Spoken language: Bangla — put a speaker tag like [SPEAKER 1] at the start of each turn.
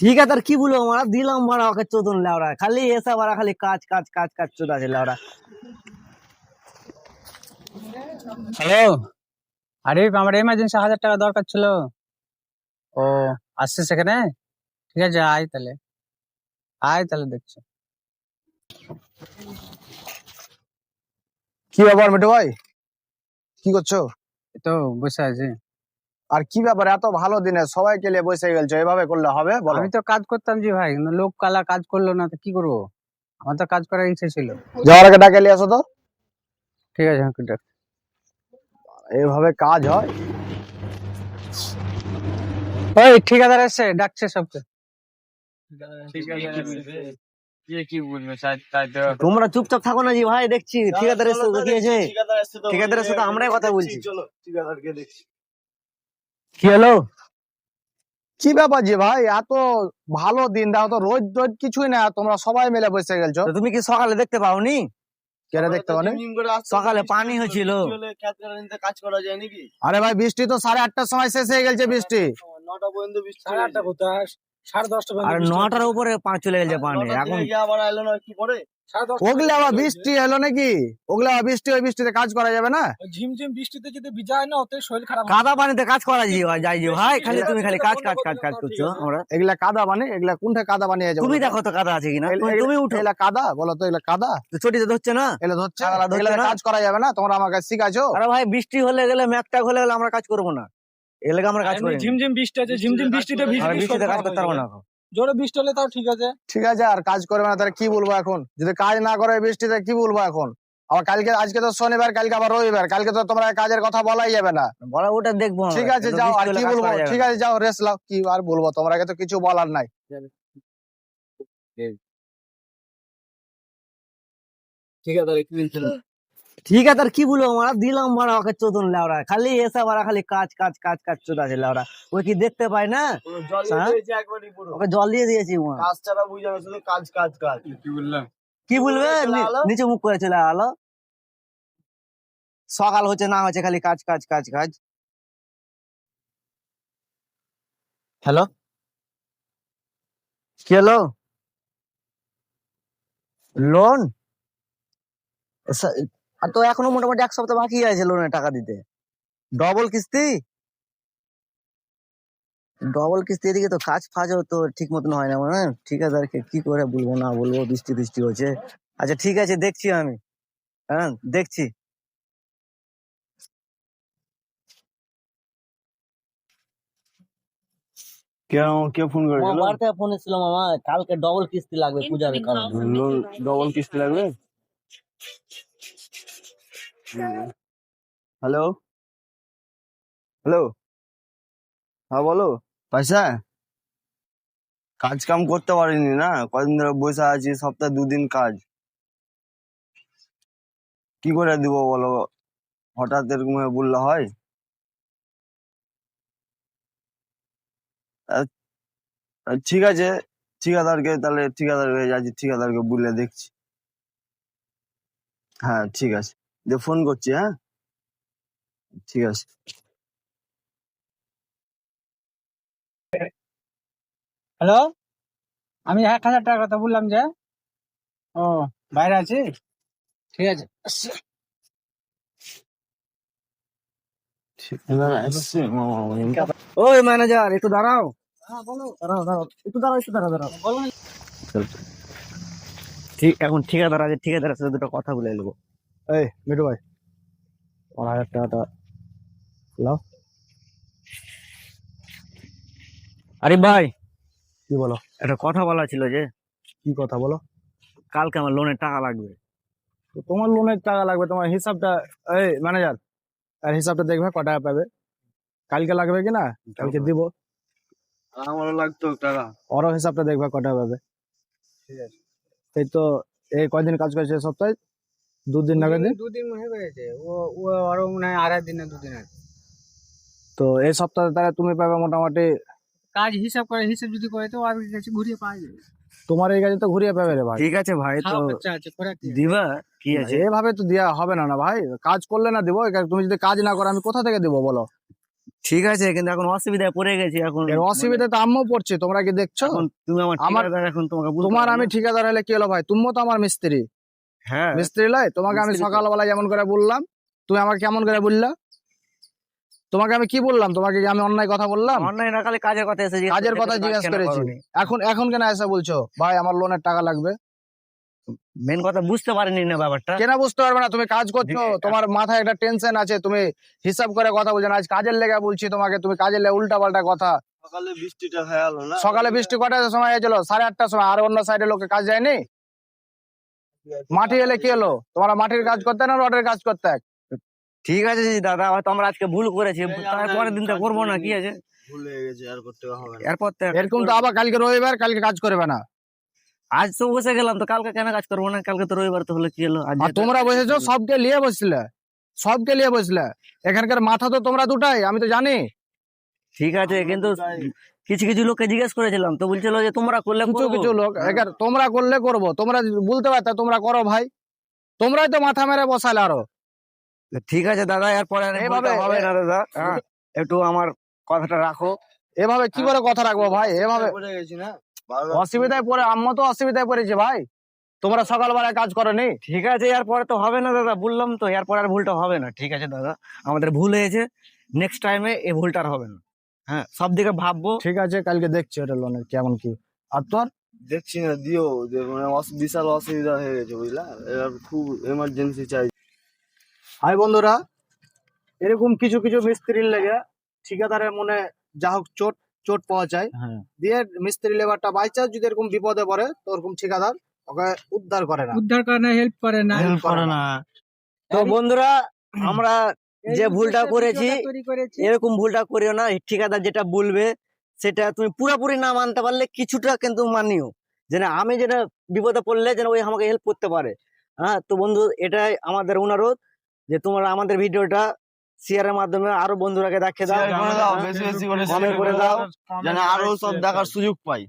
[SPEAKER 1] ঠিক আছে আর কি বলব? আমরা দিলাম মারা ওকে চোদন লেওরা খালি এসে মারা খালি কাজ কাজ কাজ কাজ চোদ আছে লেওরা
[SPEAKER 2] হ্যালো আরে আমার এমার্জেন্সি হাজার টাকা দরকার ছিল। ও আসছে সেখানে ঠিক আছে আয় তাহলে। আয় তাহলে দেখছি।
[SPEAKER 3] কি ব্যাপার মিঠু ভাই? কি করছ?
[SPEAKER 2] এই তো বসে আছি।
[SPEAKER 3] আর কি ব্যাপার এত ভালো দিনে সবাইকে নিয়ে বসে গেলছো? এভাবে করলে হবে? বলো।
[SPEAKER 2] আমি তো কাজ করতাম জি ভাই লোক কালা কাজ করল না তো কি করব? আমার তো কাজ করার ইচ্ছে ছিল।
[SPEAKER 3] যাওয়ার আগে ডাকে নিয়ে আসো তো।
[SPEAKER 2] ঠিক আছে।
[SPEAKER 3] এইভাবে কাজ হয়?
[SPEAKER 2] ওই ঠিকাদার এসছে ডাকছে সবকে। কি বলবে তাই তো
[SPEAKER 1] তোমরা চুপচাপ থাকো না জি ভাই দেখছি ঠিকাদারের সাথে কি আছে ঠিকাদারের সাথে আমরাই কথা বলছি। কি হলো?
[SPEAKER 3] কি ব্যাপার যে ভাই? এত ভালো দিন দাও তো রোজ রোজ কিছুই না তোমরা সবাই মিলে বসে গেলছো।
[SPEAKER 1] তুমি কি সকালে দেখতে পাওনি?
[SPEAKER 3] দেখতে
[SPEAKER 1] সকালে পানি হয়েছিল।
[SPEAKER 4] কাজ করা যায়
[SPEAKER 3] আরে ভাই বৃষ্টি তো সাড়ে আটটার সময় শেষ হয়ে গেছে বৃষ্টি।
[SPEAKER 4] নটা পর্যন্ত বৃষ্টি
[SPEAKER 2] সাড়ে আটটা কোথায়? সাড়ে দশটা
[SPEAKER 1] আর নটার উপরে চলে গেছে পানি এখন
[SPEAKER 4] আবার এলো না কি
[SPEAKER 3] ওগুলো আবার বৃষ্টি হলো নাকি? ওগুলো আবার বৃষ্টি ওই বৃষ্টিতে কাজ করা যাবে না?
[SPEAKER 2] ঝিমঝিম বৃষ্টিতে যদি ভিজায় না ওতে শরীর খারাপ
[SPEAKER 1] কাদা পানিতে কাজ করা জি ভাই ভাই খালি তুমি খালি কাজ কাজ কাজ কাজ করছ আমরা
[SPEAKER 3] এগুলা কাদা বানে এগুলা কোনটা কাদা বানিয়ে যাবে
[SPEAKER 1] তুমি দেখো তো কাদা আছে কিনা। তুমি- তুমি উঠো।
[SPEAKER 3] এগুলা কাদা বলো তো এগুলা কাদা?
[SPEAKER 1] তো চটিতে ধরছে না?
[SPEAKER 3] এগুলা ধরছে? এগুলা? কাজ করা যাবে না তোমরা
[SPEAKER 1] আরে ভাই বৃষ্টি হলে গেলে ম্যাকটাক হলে গেলে আমরা কাজ করব না। এলাকা আমরা কাজ করি
[SPEAKER 2] ঝিমঝিম বৃষ্টি আছে ঝিমঝিম বৃষ্টিতে
[SPEAKER 1] বৃষ্টিতে কাজ করতে পারব না
[SPEAKER 2] জোরে বৃষ্টি হলে তাও ঠিক আছে।
[SPEAKER 3] ঠিক আছে আর কাজ করবে না তাহলে কি বলব এখন? যদি কাজ না করে বৃষ্টিতে কি বলব এখন? আবার কালকে আজকে তো শনিবার কালকে আবার রবিবার কালকে তো তোমরা কাজের কথা বলাই যাবে না।
[SPEAKER 1] বড় ওটা দেখব
[SPEAKER 3] ঠিক আছে যাও আর কি বলব? ঠিক আছে যাও রেস্ট লাও কি আর বলব? তোমাকে তো কিছু বলার নাই।
[SPEAKER 4] ঠিক আছে তাহলে কি বলছিল
[SPEAKER 1] ঠিক আছে আর কি বলব আমরা দিলাম মারা ওকে চোদন লেওরা খালি এসে মারা খালি কাজ কাজ কাজ কাজ চোদ আছে লেওরা ওই কি দেখতে পায় না?
[SPEAKER 4] জল
[SPEAKER 1] হ্যাঁ? ওকে জল দিয়ে দিয়েছি
[SPEAKER 4] কাজ ছাড়া বুঝে না শুধু কাজ কাজ কাজ।
[SPEAKER 2] কি বললাম?
[SPEAKER 1] কি বলবে। নিচে মুখ করে চলে আলো। সকাল হচ্ছে না হচ্ছে খালি কাজ কাজ কাজ কাজ। হ্যালো? কি হলো? লোন? আর তো এখনও মোটামুটি এক সপ্তাহ বাকি আছে লোনের টাকা দিতে। ডবল কিস্তি? ডবল কিস্তি এদিকে তো কাজ ফাজও তো ঠিক মতন হয় না মানে ঠিক আছে আর কি কি করে বলব না বলব বৃষ্টি বৃষ্টি হচ্ছে। আচ্ছা ঠিক আছে দেখছি আমি। হ্যাঁ দেখছি।
[SPEAKER 4] কেন কে ফোন
[SPEAKER 1] আমার বাড়িতে ফোন এসেছিল মামা কালকে ডবল কিস্তি লাগবে পূজার কারণে।
[SPEAKER 4] ডবল কিস্তি লাগবে? হ্যালো? হ্যালো? হ্যাঁ বলো। পয়সা কাজ কাম করতে পারিনি না? কদিন ধরে বসে আছি, সপ্তাহে দুদিন কাজ। কি করে দিব বলো? হঠাৎ এরকম ভাবে বললে হয়? ঠিক আছে। ঠিকাদারকে তাহলে ঠিকাদারকে যাচ্ছি, ঠিকাদারকে বলে দেখছি। হ্যাঁ ঠিক আছে। যে ফোন করছি হ্যাঁ? ঠিক আছে।
[SPEAKER 2] হ্যালো আমি এক হাজার টাকার কথা বললাম যে ও বাইরে আছি? ঠিক আছে।
[SPEAKER 1] ওই ম্যানেজার একটু দাঁড়াও। দাঁড়াও দাঁড়াও। একটু দাঁড়াও একটু দাঁড়াও দাঁড়াও। ঠিক এখন ঠিকাদার আছে ঠিকাদারের সাথে দুটো কথা বলে নেব।
[SPEAKER 3] এই মিঠু ভাই। তোমার হাজার টাকাটা লাও
[SPEAKER 1] আরে ভাই
[SPEAKER 3] কি বলো?
[SPEAKER 1] একটা কথা বলা ছিল যে
[SPEAKER 3] কি কথা বলো?
[SPEAKER 1] কালকে আমার লোনের টাকা লাগবে।
[SPEAKER 3] তো তোমার লোনের টাকা লাগবে তোমার হিসাবটা এই ম্যানেজার আর হিসাবটা দেখবে ক টাকা পাবে। কালকে লাগবে কি না? কালকে দিব।
[SPEAKER 4] আমারও লাগতো টাকা।
[SPEAKER 3] ওরও হিসাবটা দেখবে ক টাকা পাবে। এই তো এই কয়দিন কাজ করছে সপ্তাহে? দুদিন না
[SPEAKER 2] দুদিন মনে হয়েছে। ও ও আরও মনে হয় আড়াই দিনে দুদিন আছে।
[SPEAKER 3] তো এই সপ্তাহে তাহলে তুমি পাবে মোটামুটি
[SPEAKER 2] কাজ হিসাব করে হিসাব যদি করে তো আর কাছে ঘুরিয়ে পাওয়া যাবে।
[SPEAKER 3] তোমার এই কাজে তো ঘুরিয়ে পাবে রে ভাই।
[SPEAKER 1] ঠিক আছে ভাই তো? দিবা? কি আছে?
[SPEAKER 3] এভাবে তো দেওয়া হবে না না ভাই। কাজ করলে না দিব তুমি যদি কাজ না করো আমি কোথা থেকে দিব বলো?
[SPEAKER 1] ঠিক আছে কিন্তু এখন অসুবিধায় পড়ে গেছি এখন
[SPEAKER 3] অসুবিধা তো আমিও পড়ছে তোমরা কি দেখছ?
[SPEAKER 1] তুমি আমার
[SPEAKER 3] আমার-
[SPEAKER 1] ঠিকাদার এখন তোমাকে
[SPEAKER 3] তোমার আমি ঠিকাদার হলে কি হলো ভাই? তুমিও তো আমার মিস্ত্রি।
[SPEAKER 1] হ্যাঁ।
[SPEAKER 3] মিস্ত্রি লাই তোমাকে আমি সকালবেলা যেমন করে বললাম তুমি আমাকে কেমন করে বললা? তোমাকে আমি কি বললাম? তোমাকে কি আমি অন্যায় কথা বললাম?
[SPEAKER 1] অন্যায় না খালি কাজের কথা এসে
[SPEAKER 3] কাজের কথা
[SPEAKER 1] কাজ
[SPEAKER 3] জিজ্ঞেস করেছি। এখন এখন কেন এসে বলছো? ভাই আমার লোনের টাকা লাগবে।
[SPEAKER 1] মেন কথা বুঝতে পারিনি না ব্যাপারটা।
[SPEAKER 3] কেন বুঝতে পারবে না? তুমি কাজ করছ তোমার মাথায় একটা টেনশন আছে তুমি হিসাব করে কথা বলছো না। আজ কাজের লেগে বলছি তোমাকে তুমি কাজের লেগে উল্টা পাল্টা কথা।
[SPEAKER 4] সকালে বৃষ্টিটা হয়ে না?
[SPEAKER 3] সকালে বৃষ্টি কটার সময় হয়েছিল? সাড়ে আটটার সময়। আর অন্য সাইডে লোকে কাজ যায়নি? মাটি এলে কি হলো? তোমরা মাটির কাজ করতে না রডের কাজ করতে?
[SPEAKER 1] ঠিক আছে দাদা হয়তো আমরা আজকে ভুল করেছি। তারপরের দিনটা করব না কি আছে?
[SPEAKER 4] ভুল গেছে আর করতে হবে
[SPEAKER 1] এরপর তো
[SPEAKER 3] এরকম তো আবার কালকে রবিবার কালকে কাজ করবে না।
[SPEAKER 1] আজ তো বসে গেলাম তো কালকে কেন কাজ করব না? কালকে তো রবিবার তো হলে কি হলো?
[SPEAKER 3] আর তোমরা বসেছো সবকে নিয়ে বসলে। সবকে নিয়ে বসলে। এখানকার মাথা তো তোমরা দুটাই আমি তো জানি।
[SPEAKER 1] ঠিক আছে কিন্তু কিছু কিছু লোককে জিজ্ঞেস করেছিলাম তো বলছিল যে তোমরা করলে
[SPEAKER 3] কিছু কিছু লোক
[SPEAKER 1] হ্যাঁ।
[SPEAKER 3] তোমরা করলে করব তোমরা বলতে পারতা তোমরা করো ভাই। তোমরাই তো মাথা মেরে বসালে আরও।
[SPEAKER 1] ঠিক আছে দাদা এরপরে আর
[SPEAKER 3] এইভাবে-
[SPEAKER 1] হবে না দাদা হ্যাঁ একটু আমার কথাটা রাখো।
[SPEAKER 3] এভাবে কি করে কথা রাখব ভাই? এভাবে
[SPEAKER 4] পড়ে গেছি না।
[SPEAKER 3] অসুবিধায় পড়ে আম্মা তো অসুবিধায় পড়েছে ভাই। তোমরা সকালবেলায় কাজ করনি?
[SPEAKER 1] ঠিক আছে এরপরে তো হবে না দাদা বললাম তো এরপর আর ভুলটা হবে না। ঠিক আছে দাদা আমাদের ভুল হয়েছে নেক্সট টাইমে এই ভুলটা আর হবে না। হ্যাঁ সব দিকে ভাববো।
[SPEAKER 3] ঠিক আছে কালকে দেখছি ওটা লোনের কেমন কি। আর তোর?
[SPEAKER 4] দেখছি না দিও। যে মানে অস- বিশাল অসুবিধা হয়ে গেছে বুঝলা? এবার খুব এমার্জেন্সি চাই।
[SPEAKER 3] হাই বন্ধুরা এরকম কিছু কিছু মিস্ত্রির লেগে ঠিকাদারের মনে যা হোক চোট চোট পাওয়া যায়।
[SPEAKER 1] হ্যাঁ।
[SPEAKER 3] দিয়ে মিস্ত্রি লেবারটা বাই চান্স যদি এরকম বিপদে পড়ে তো ওরকম ঠিকাদার ওকে উদ্ধার করে না।
[SPEAKER 2] উদ্ধার করে না হেল্প করে না।
[SPEAKER 1] হেল্প করে না। তো বন্ধুরা আমরা যে ভুলটা করেছি এরকম ভুলটা করিও না ঠিকাদার যেটা বলবে সেটা তুমি পুরোপুরি না মানতে পারলে কিছুটা কিন্তু মানিও। যেন আমি যেটা বিপদে পড়লে যেন ওই আমাকে হেল্প করতে পারে। হ্যাঁ তো বন্ধু এটাই আমাদের অনুরোধ যে তোমরা আমাদের ভিডিওটা শেয়ারের মাধ্যমে আরও বন্ধুরাকে দেখিয়ে দাও।
[SPEAKER 4] করে দাও যেন আরও সব দেখার সুযোগ পাই।